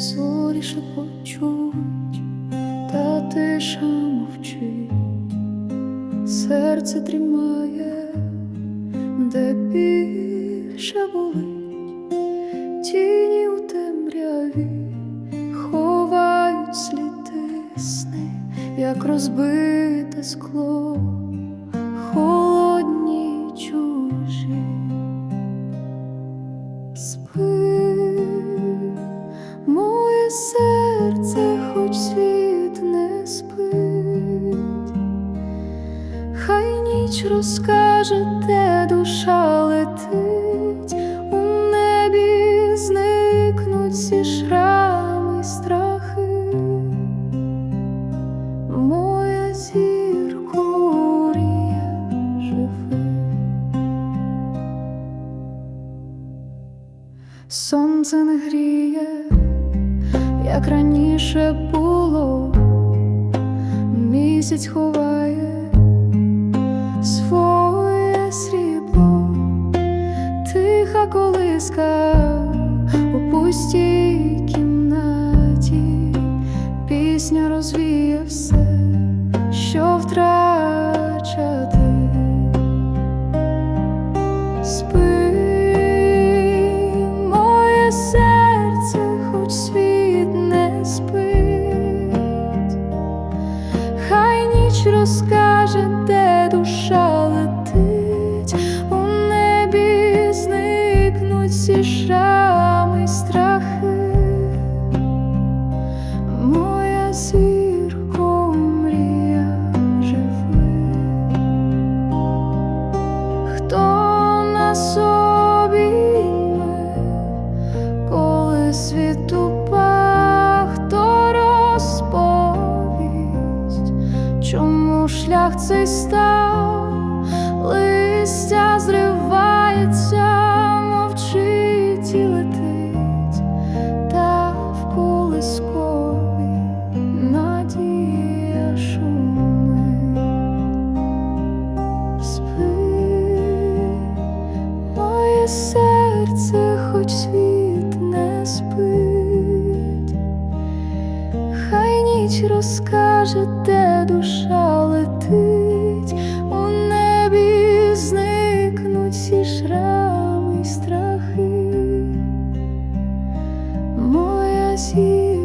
зорі шепочуть, та тиша мовчить, серце тримає, де більше болить, тіні у темряві ховають сліди сни, як розбите скло, холодні чужі. Спи, світ не спить, хай ніч розкаже, де душа летить, у небі зникнуть всі шрами страхи, моя зірко мрія живи. Сонце не гріє, як раніше було, місяць ховає своє срібло, тиха колиска у пустій кімнаті, пісня розвіє все, що втрачати. Спи, спить, хай ніч розкаже, де душа летить, у небі зникнуть всі шрами страхи, моя зірко мрія живи. Хто на собі ми, коли світ чому шлях цей став, листя зривається, мовчить і летить, та в колискові надія шумить. Спи, моє серце, Хтось розкаже, де душа летить, у небі зникнуть всі шрами страхи, моя зі.